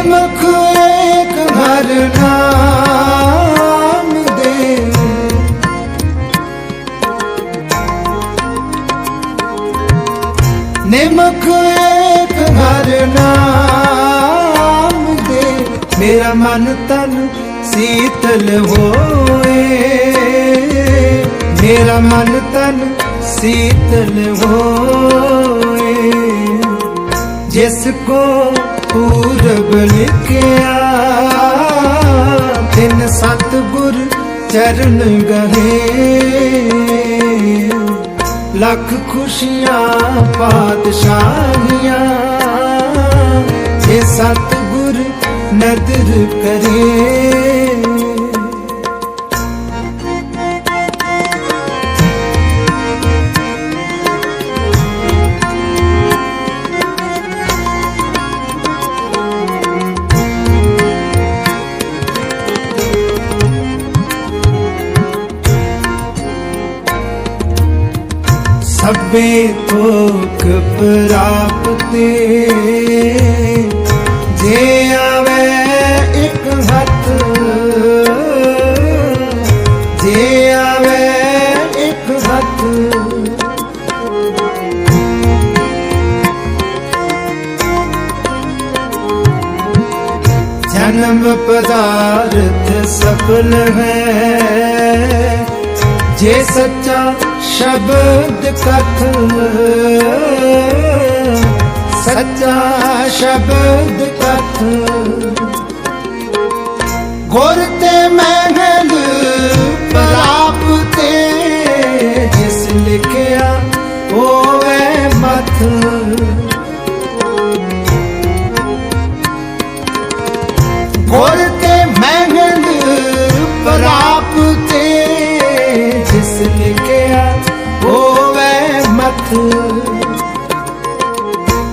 ਨਿਮਖ ਏਕ ਹਰ ਨਾਮ ਦੇ। ਨਿਮਖ ਏਕ ਹਰ ਨਾਮ ਦੇ। ਮੇਰਾ ਮਨ ਤਨ ਸੀਤਲ ਹੋਏ। ਮੇਰਾ ਮਨ ਤਨ ਸੀਤਲ ਹੋਏ। ਜਿਸ ਕੋ ਪੂਰਬ ਲਿਖਿਆ ਤਿਨ ਸਤਗੁਰ ਚਰਨ ਗਹੇ। ਲੱਖ ਖੁਸ਼ੀਆਂ ਪਾਤਸ਼ਾਹੀਆਂ ਜੇ ਸਤਗੁਰ ਨਦਰ ਕਰੇ। ਸਭੇ ਭੋਗ ਪ੍ਰਾਪਤੇ। ਜੇ ਆਵੇ ਇੱਕ ਹੱਥ, ਜੇ ਆਵੇ ਇੱਕ ਹੱਥ। ਜਨਮ ਪਦਾਰਥ ਸਫਲ ਹੈ। ਜੇ ਸੱਚਾ ਸ਼ਬਦ ਕਥ ਸੱਚਾ ਸ਼ਬਦ ਕਥ ਗੁਰ ਤੇ ਮਹਿਲ ਪ੍ਰਾਪਤੇ ਜਿਸ ਲਿਖਿਆ ਹੋਵੇ ਮਥ। ਗੁਰ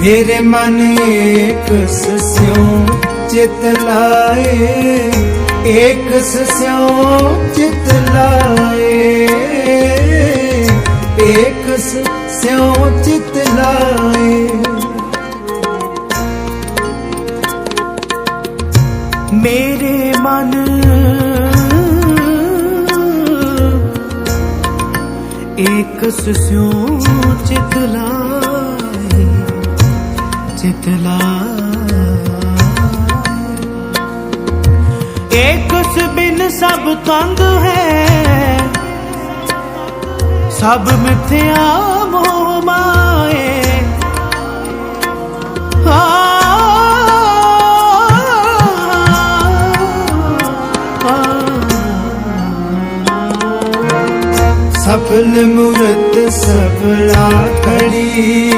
ਮੇਰੇ ਮਨ ਇੱਕ ਸਸਿਓ ਚਿਤ ਲਾਏ ਏਕ ਸਸਿਓ ਚਿਤ ਲਾਏ। ਏਕ ਸਸਿਓ ਚਿਤ ਲਾਏ। ਮੇਰੇ ਮਨ ਇੱਕ ਸਿਉ ਚਿਤ ਲਾਏ। ਚਿਤ ਲਾਏ ਇੱਕ ਬਿਨ ਸਭ ਤੰਗ ਹੈ। ਸਭ ਮਿਥਿਆ ਮੋਹ ਮਾਏ। ਸਫਲ ਮੂਰਤ ਸਫਲਾ ਖੜੀ।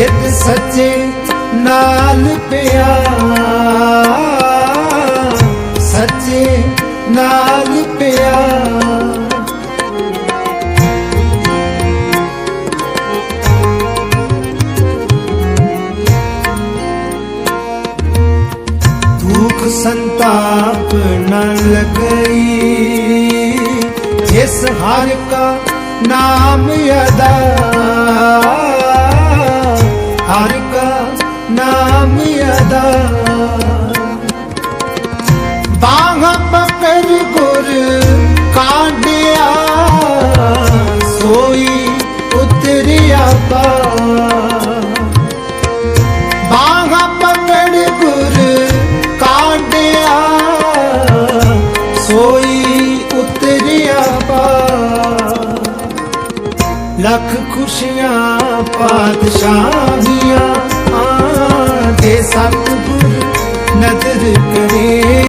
ਜਿਤ ਸੱਚੇ ਨਾਲ ਪਿਆ ਸੱਚੇ ਨਾਲ ਪਿਆ ਦੁਖ ਸੰਤਾਪ ਨ ਲਗਈ। ਜਿਸ ਹਰ ਕਾ ਨਾਮ ਅਦਾ। ਲੱਖ ਖੁਸ਼ੀਆਂ ਪਾਤਸ਼ਾਹੀਆਂ ਆ ਜੇ ਸਤਿਗੁਰ ਨਦਰ ਕਰੇ।